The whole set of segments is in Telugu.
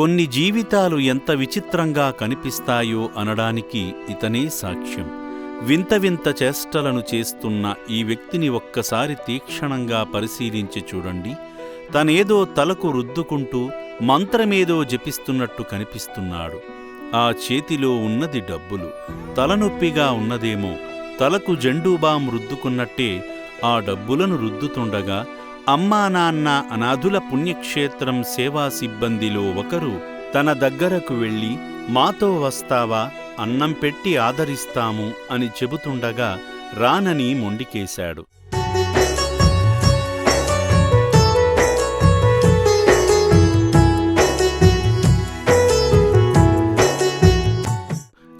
కొన్ని జీవితాలు ఎంత విచిత్రంగా కనిపిస్తాయో అనడానికి ఇతనే సాక్ష్యం. వింత వింత చేష్టలను చేస్తున్న ఈ వ్యక్తిని ఒక్కసారి తీక్షణంగా పరిశీలించి చూడండి. తనేదో తలకు రుద్దుకుంటూ మంత్రమేదో జపిస్తున్నట్టు కనిపిస్తున్నాడు. ఆ చేతిలో ఉన్నది డబ్బులు. తలనొప్పిగా ఉన్నదేమో తలకు జెండూబాం రుద్దుకున్నట్టే ఆ డబ్బులను రుద్దుతుండగా అమ్మా నాన్న అనాథుల పుణ్యక్షేత్రం సేవా సిబ్బందిలో ఒకరు తన దగ్గరకు వెళ్ళి మాతో వస్తావా? అన్నం పెట్టి ఆదరిస్తాము అని చెబుతుండగా రానని మొండికేశాడు.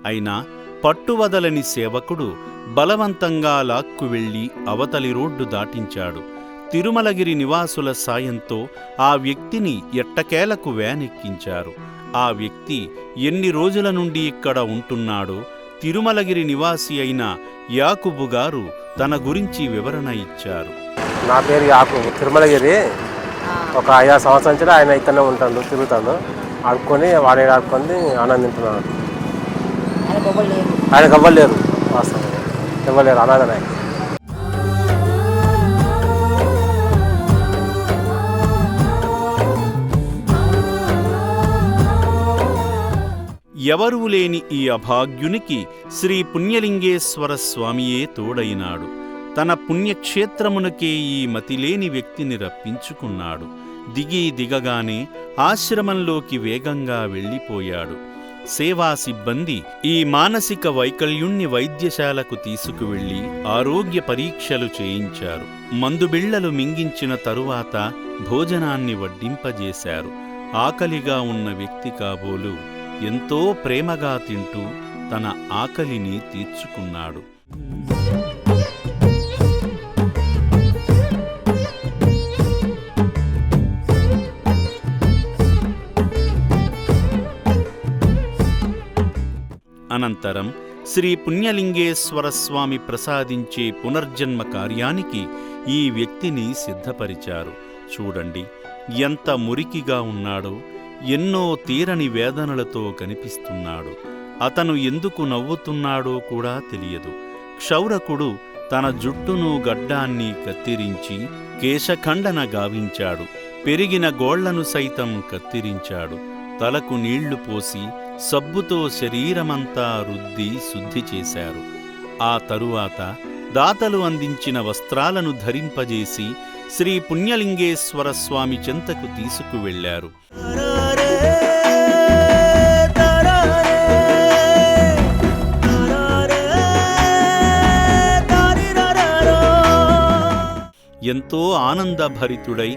అయినా పట్టువదలని సేవకుడు బలవంతంగా లాక్కు వెళ్ళి అవతలి రోడ్డు దాటించాడు. తిరుమలగిరి నివాసుల సాయంతో ఆ వ్యక్తిని ఎట్టకేలకు వ్యానెక్కించారు. ఆ వ్యక్తి ఎన్ని రోజుల నుండి ఇక్కడ ఉంటున్నాడో తిరుమలగిరి నివాసి అయిన యాకుబు గారు తన గురించి వివరణ ఇచ్చారు. నా పేరు యాకు తిరుమలగిరి. ఒక ఐదు సంవత్సరం నుంచి ఆయన ఇక్కడనే ఉంటాడు తిరుగుతాడు. ఆడుకొని వాడే ఆడుకొని ఆనందింటున్నాడు. ఆయన ఆయనకు ఎవ్వరు లేరు? వాస్తవం. ఎవ్వరు లేరు? ఎవరూ లేని ఈ అభాగ్యునికి శ్రీ పుణ్యలింగేశ్వర స్వామియే తోడైనాడు. తన పుణ్యక్షేత్రమునకే ఈ మతిలేని వ్యక్తిని రప్పించుకున్నాడు. దిగి దిగగానే ఆశ్రమంలోకి వేగంగా వెళ్ళిపోయాడు. సేవా సిబ్బంది ఈ మానసిక వైకల్యుణ్ణి వైద్యశాలకు తీసుకువెళ్ళి ఆరోగ్య పరీక్షలు చేయించారు. మందుబిళ్ళలు మింగించిన తరువాత భోజనాన్ని వడ్డింపజేశారు. ఆకలిగా ఉన్న వ్యక్తి కాబోలు ఎంతో ప్రేమగా తింటూ తన ఆకలిని తీర్చుకున్నాడు. అనంతరం శ్రీ పుణ్యలింగేశ్వర స్వామి ప్రసాదించే పునర్జన్మ కార్యానికి ఈ వ్యక్తిని సిద్ధపరిచారు. చూడండి ఎంత మురికిగా ఉన్నాడో. ఎన్నో తీరని వేదనలతో కనిపిస్తున్నాడు. అతను ఎందుకు నవ్వుతున్నాడో కూడా తెలియదు. క్షౌరకుడు తన జుట్టును గడ్డాన్ని కత్తిరించి కేశఖండన గావించాడు. పెరిగిన గోళ్ళను సైతం కత్తిరించాడు. తలకు నీళ్ళు పోసి సబ్బుతో శరీరమంతా రుద్ది శుద్ధి చేశారు. ఆ తరువాత దాతలు అందించిన వస్త్రాలను ధరింపజేసి శ్రీ పుణ్యలింగేశ్వర స్వామి చెంతకు తీసుకువెళ్ళారు ఎంతో ఆనందభరితుడై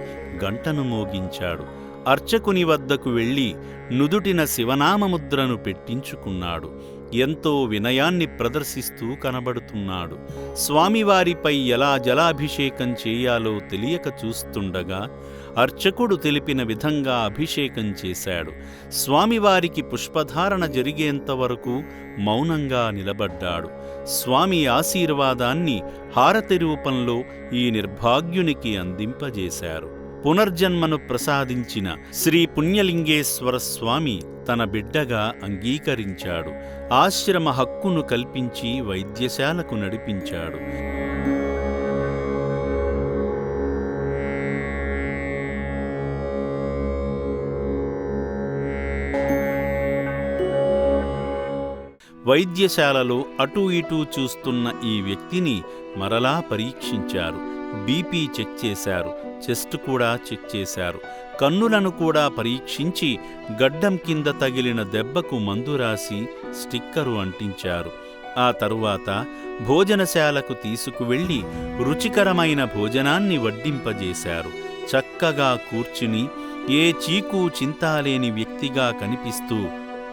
గంటను మోగించాడు. అర్చకుని వద్దకు వెళ్ళి నుదుటిన శివనామముద్రను పెట్టించుకున్నాడు. ఎంతో వినయాన్ని ప్రదర్శిస్తూ కనబడుతున్నాడు. స్వామివారిపై ఎలా జలాభిషేకం చేయాలో తెలియక చూస్తుండగా అర్చకుడు తెలిపిన విధంగా అభిషేకం చేశాడు. స్వామివారికి పుష్పధారణ జరిగేంతవరకు మౌనంగా నిలబడ్డాడు. స్వామి ఆశీర్వాదాన్ని హారతి రూపంలో ఈ నిర్భాగ్యునికి అందింపజేశారు. పునర్జన్మను ప్రసాదించిన శ్రీ పుణ్యలింగేశ్వర స్వామి తన బిడ్డగా అంగీకరించాడు. ఆశ్రమ హక్కును కల్పించి వైద్యశాలకు నడిపించాడు. వైద్యశాలలో అటూ ఇటూ చూస్తున్న ఈ వ్యక్తిని మరలా పరీక్షించారు. బీపీ చెక్ చేశారు. చెస్ట్ కూడా చెక్ చేశారు. కన్నులను కూడా పరీక్షించి గడ్డం కింద తగిలిన దెబ్బకు మందు రాసి స్టిక్కరు అంటించారు. ఆ తరువాత భోజనశాలకు తీసుకువెళ్ళి రుచికరమైన భోజనాన్ని వడ్డింపజేశారు. చక్కగా కూర్చుని ఏ చీకు చింతాలేని వ్యక్తిగా కనిపిస్తూ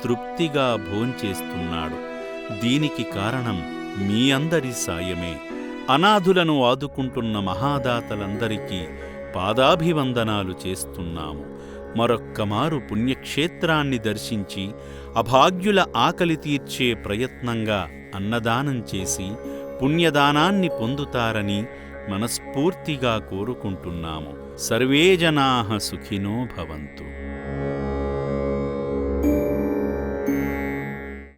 తృప్తిగా భోంచేస్తున్నాడు. దీనికి కారణం మీ అందరి సాయమే. అనాథులను ఆదుకుంటున్న మహాదాతలందరికీ పాదాభివందనాలు చేస్తున్నాము. మరొక్కమారు పుణ్యక్షేత్రాన్ని దర్శించి అభాగ్యుల ఆకలి తీర్చే ప్రయత్నంగా అన్నదానం చేసి పుణ్యదానాన్ని పొందుతారని మనస్ఫూర్తిగా కోరుకుంటున్నాము. సర్వే జనా సుఖినో భవంతు.